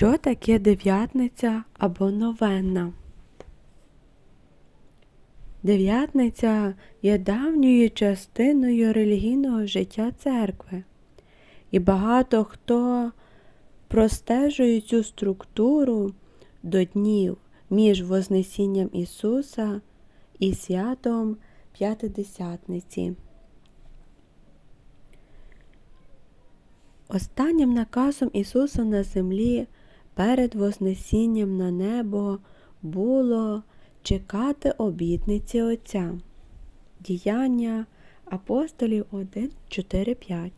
Що таке дев'ятниця або новенна? Дев'ятниця є давньою частиною релігійного життя церкви, і багато хто простежує цю структуру до днів між Вознесінням Ісуса і святом П'ятидесятниці. Останнім наказом Ісуса на землі перед Вознесінням на небо було чекати обітниці Отця. Діяння апостолів 1, 4, 5.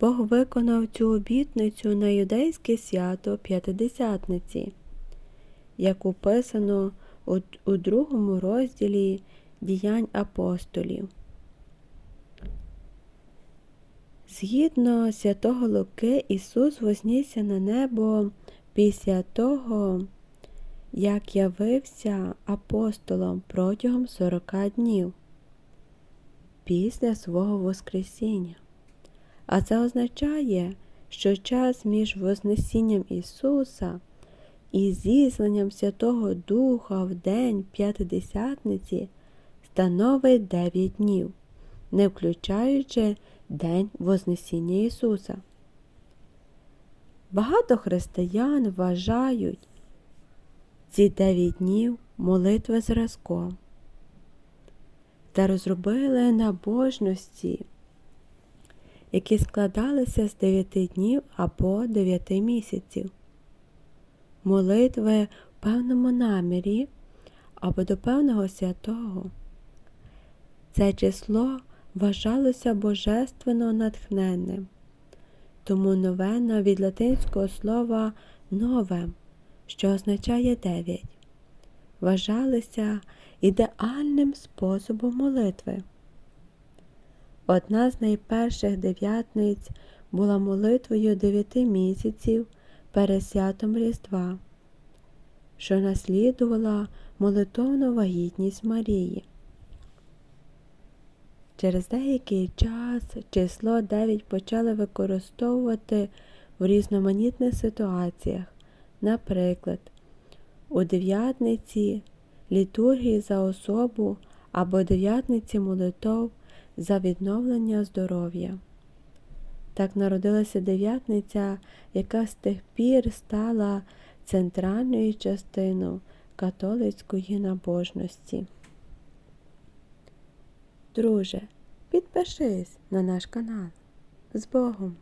Бог виконав цю обітницю на юдейське свято П'ятидесятниці, як описано у, другому розділі діянь апостолів. Згідно святого Луки, Ісус вознісся на небо після того, як явився апостолом протягом 40 днів після свого Воскресіння. А це означає, що час між Вознесінням Ісуса і зісланням Святого Духа в день П'ятидесятниці становить 9 днів, не включаючи День Вознесіння Ісуса. Багато християн вважають ці дев'ять днів молитви зразком та розробили набожності, які складалися з дев'яти днів або дев'яти місяців, молитви в певному намірі або до певного святого. Це число вважалося божественно натхненним, тому новена від латинського слова новем, що означає дев'ять, вважалися ідеальним способом молитви. Одна з найперших дев'ятниць була молитвою дев'яти місяців перед святом Різдва, що наслідувала молитовну вагітність Марії. Через деякий час число 9 почали використовувати в різноманітних ситуаціях, наприклад, у дев'ятниці літургії за особу або дев'ятниці молитов за відновлення здоров'я. Так народилася дев'ятниця, яка з тих пір стала центральною частиною католицької набожності. Друже, підпишись на наш канал. З Богом!